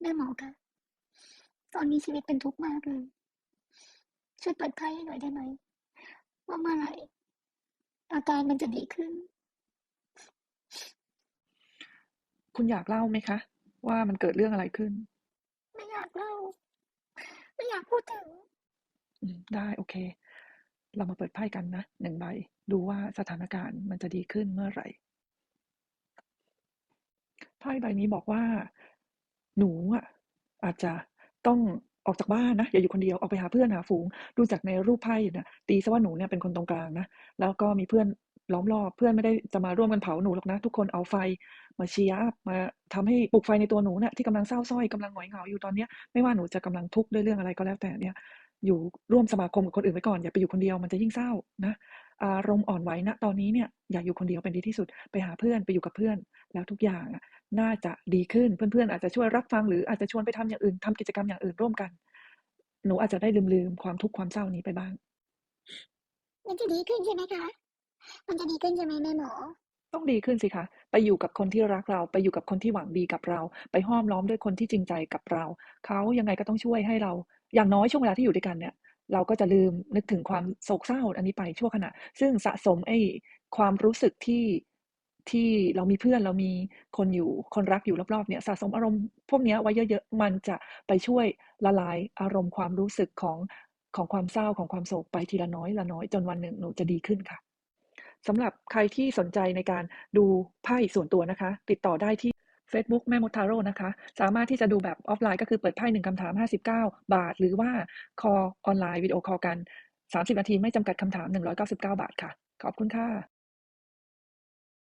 แม่หมอคะตอนนี้ชีวิตเป็นทุกข์มากเลย ช่วยเปิดไพ่ให้หน่อยได้ไหม ว่าเมื่อไหร่อาการมันจะดีขึ้น คุณอยากเล่าไหมคะ ว่ามันเกิดเรื่องอะไรขึ้น ไม่อยากเล่า ไม่อยากพูดถึงอืมได้โอเค เรามาเปิดไพ่กันนะ1ใบ ดูว่าสถานการณ์มันจะดีขึ้นเมื่อไหร่ไพ่ใบนี้บอกว่า หนูอะอาจจะต้องออกจากบ้านนะอย่าอยู่คนเดียวออกไปหาเพื่อนหาฝูง ดูจากในรูปไพ่นี่ยตีเสียว่าหนูเนี่ยเป็นคนตรงกลางนะแล้วก็มีเพื่อนล้อมรอบเพื่อนไม่ได้จะมาร่วมกันเผาหนูหรอกนะ ทุกคนเอาไฟมา cheer up มาทำให้ปลุกไฟในตัวหนูเนี่ยที่กำลังเศร้าสร้อยกำลังหงอยเหงาอยู่ตอนเนี้ยไม่ว่าหนูจะกำลังทุกข์ด้วยเรื่องอะไรก็แล้วแต่เนี่ย อยู่ร่วมสมาคมกับคนอื่นไว้ก่อนอย่าไปอยู่คนเดียวมันจะยิ่งเศร้านะอารมณ์อ่อนไหวณตอนนี้เนี่ยอย่าอยู่คนเดียวเป็นดีที่สุดไปหาเพื่อนไปอยู่กับเพื่อนแล้วทุกอย่างอะ น่าจะดีขึ้น เพื่อนๆ อาจจะช่วยรับฟังหรืออาจจะชวนไปทำอย่างอื่นทำกิจกรรมอย่างอื่นร่วมกัน หนูอาจจะได้ลืมๆความทุกข์ความเศร้านี้ไปบ้าง มันจะดีขึ้นใช่ไหมคะ มันจะดีขึ้นใช่ไหมแม่หมอ ต้องดีขึ้นสิคะ ไปอยู่กับคนที่รักเรา ไปอยู่กับคนที่หวังดีกับเรา ไปห้อมล้อมด้วยคนที่จริงใจกับเรา เขายังไงก็ต้องช่วยให้เรา อย่างน้อยช่วงเวลาที่อยู่ด้วยกันเนี่ย เราก็จะลืมนึกถึงความโศกเศร้าอันนี้ไปชั่วขณะ ซึ่งสะสมไอ้ความรู้สึกที่ ที่เรามีเพื่อนเรามีคนอยู่คนรักอยู่รอบๆเนี่ยสะสมอารมณ์พวกนี้ไว้เยอะๆมันจะไปช่วยละลายอารมณ์ความรู้สึกของของความเศร้าของความโศกไปทีละน้อยละน้อยจนวันหนึ่งหนูจะดีขึ้นค่ะสำหรับใครที่สนใจในการดูไพ่ส่วนตัวนะคะ ติดต่อได้ที่เฟซบุ๊กแม่มดทาโร่นะคะ สามารถที่จะดูแบบออฟไลน์ก็คือเปิดไพ่1คำถาม 59 บาท หรือว่าคอลออนไลน์วิดีโอคอลกัน 30 นาทีไม่จำกัดคำถาม 199 บาทค่ะ ขอบคุณค่ะ